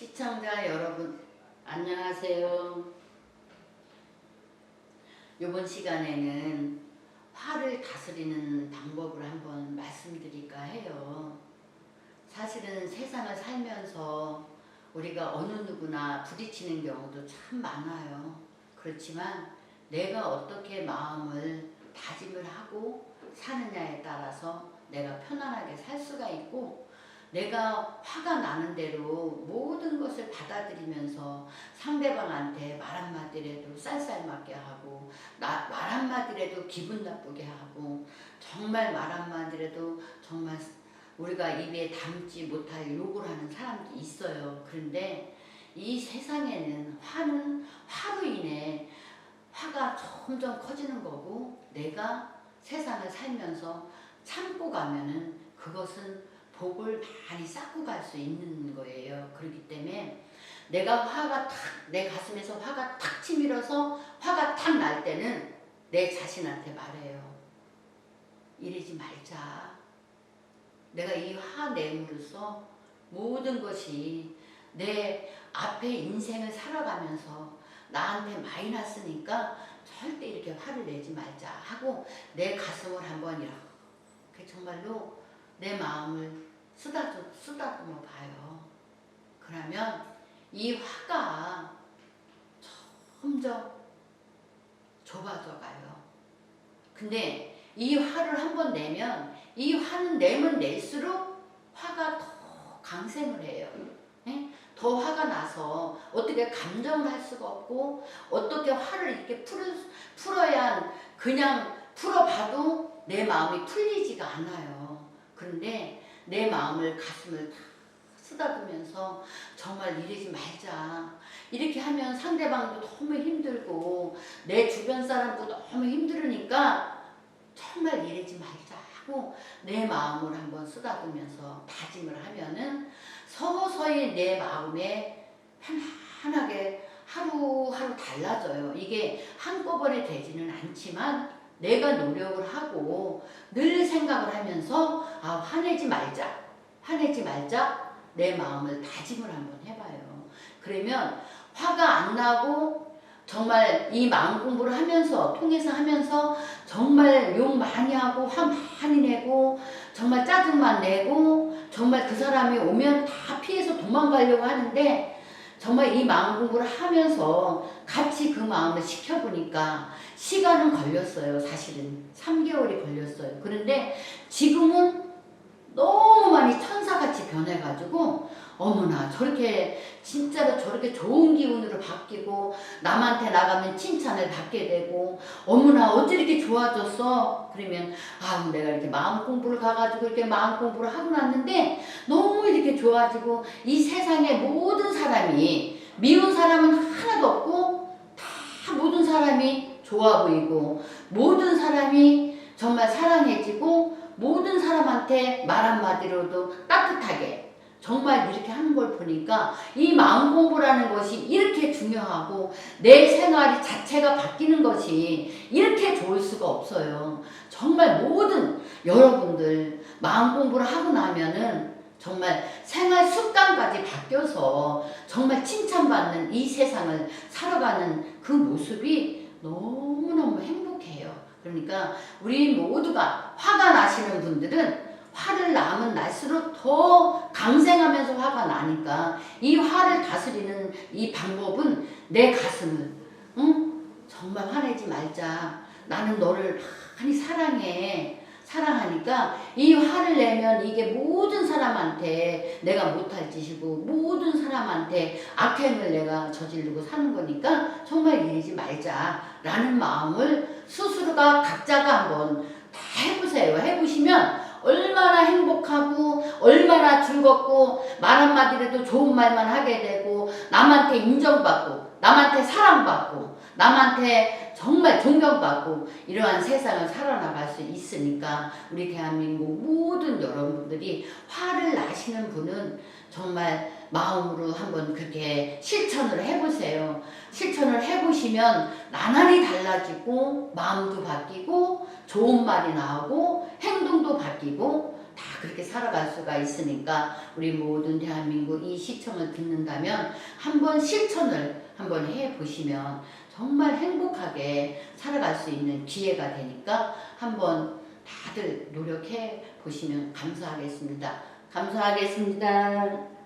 시청자 여러분 안녕하세요. 이번 시간에는 화를 다스리는 방법을 한번 말씀드릴까 해요. 사실은 세상을 살면서 우리가 어느 누구나 부딪히는 경우도 참 많아요. 그렇지만 내가 어떻게 마음을 다짐을 하고 사느냐에 따라서 내가 편안하게 살 수가 있고 내가 화가 나는 대로 모든 것을 받아들이면서 상대방한테 말 한마디라도 쌀쌀 맞게 하고 나, 말 한마디라도 기분 나쁘게 하고 정말 말 한마디라도 정말 우리가 입에 담지 못할 욕을 하는 사람도 있어요. 그런데 이 세상에는 화는 화로 인해 화가 점점 커지는 거고 내가 세상을 살면서 참고 가면은 그것은 복을 많이 쌓고 갈 수 있는 거예요. 그렇기 때문에 내가 화가 탁, 내 가슴에서 화가 탁 치밀어서 화가 탁 날 때는 내 자신한테 말해요. 이러지 말자. 내가 이화 내므로써 모든 것이 내 앞에 인생을 살아가면서 나한테 마이너스니까 절대 이렇게 화를 내지 말자 하고 내 가슴을 한번 이렇게 정말로 내 마음을 쓰다듬, 쓰다듬어 봐요. 그러면 이 화가 점점 좁아져 가요. 근데 이 화를 한번 내면 이 화는 내면 낼수록 화가 더 강생을 해요. 예? 더 화가 나서 어떻게 감정을 할 수가 없고 어떻게 화를 이렇게 풀, 풀어야 그냥 풀어봐도 내 마음이 풀리지가 않아요. 그런데 내 마음을 가슴을 다 쓰다듬으면서 정말 이러지 말자. 이렇게 하면 상대방도 너무 힘들고 내 주변 사람도 너무 힘들으니까 정말 이러지 말자 하고 내 마음을 한번 쓰다듬으면서 다짐을 하면은 서서히 내 마음에 편안하게 하루하루 달라져요. 이게 한꺼번에 되지는 않지만 내가 노력을 하고 늘 생각을 하면서 아 화내지 말자. 화내지 말자. 내 마음을 다짐을 한번 해봐요. 그러면 화가 안 나고 정말 이 마음 공부를 하면서 통해서 하면서 정말 욕 많이 하고 화 많이 내고 정말 짜증만 내고 정말 그 사람이 오면 다 피해서 도망가려고 하는데 정말 이 마음 공부를 하면서 같이 그 마음을 시켜보니까 시간은 걸렸어요. 사실은 3개월이 걸렸어요. 그런데 지금은 너무 많이 천사같이 변해가지고 어머나 저렇게 진짜로 저렇게 좋은 기운으로 바뀌고 남한테 나가면 칭찬을 받게 되고 어머나 어째 이렇게 좋아졌어? 그러면 아 내가 이렇게 마음 공부를 가가지고 이렇게 마음 공부를 하고 났는데 너무 이렇게 좋아지고 이 세상의 모든 사람이 미운 사람은 하나도 없고 다 모든 사람이 좋아 보이고 모든 사람이 정말 사랑해지고 모든 사람한테 말 한마디로도 따뜻하게 정말 이렇게 하는 걸 보니까 이 마음 공부라는 것이 이렇게 중요하고 내 생활이 자체가 바뀌는 것이 이렇게 좋을 수가 없어요. 정말 모든 여러분들 마음 공부를 하고 나면은 정말 생활 습관까지 바뀌어서 정말 칭찬받는 이 세상을 살아가는 그 모습이 행복해요. 그러니까 우리 모두가 화가 나시는 분들은 화를 나면 날수록 더 강생하면서 화가 나니까 이 화를 다스리는 이 방법은 내 가슴을 응? 정말 화내지 말자. 나는 너를 많이 사랑해. 사랑하니까 이 화를 내면 이게 모든 사람한테 내가 못할 짓이고 모든 사람한테 악행을 내가 저지르고 사는 거니까 정말 이러지 말자라는 마음을 스스로가 각자가 한번 다 해보세요. 해보시면 얼마나 행복하고 얼마나 즐겁고 말 한마디라도 좋은 말만 하게 되고 남한테 인정받고 남한테 사랑받고 남한테 정말 존경받고 이러한 세상을 살아나갈 수 있으니까 우리 대한민국 모든 여러분들이 화를 나시는 분은 정말 마음으로 한번 그렇게 실천을 해보세요. 실천을 해보시면 나날이 달라지고 마음도 바뀌고 좋은 말이 나오고 행동도 바뀌고 다 그렇게 살아갈 수가 있으니까 우리 모든 대한민국 이 시청을 듣는다면 한번 실천을 한번 해 보시면 정말 행복하게 살아갈 수 있는 기회가 되니까 한번 다들 노력해 보시면 감사하겠습니다. 감사하겠습니다.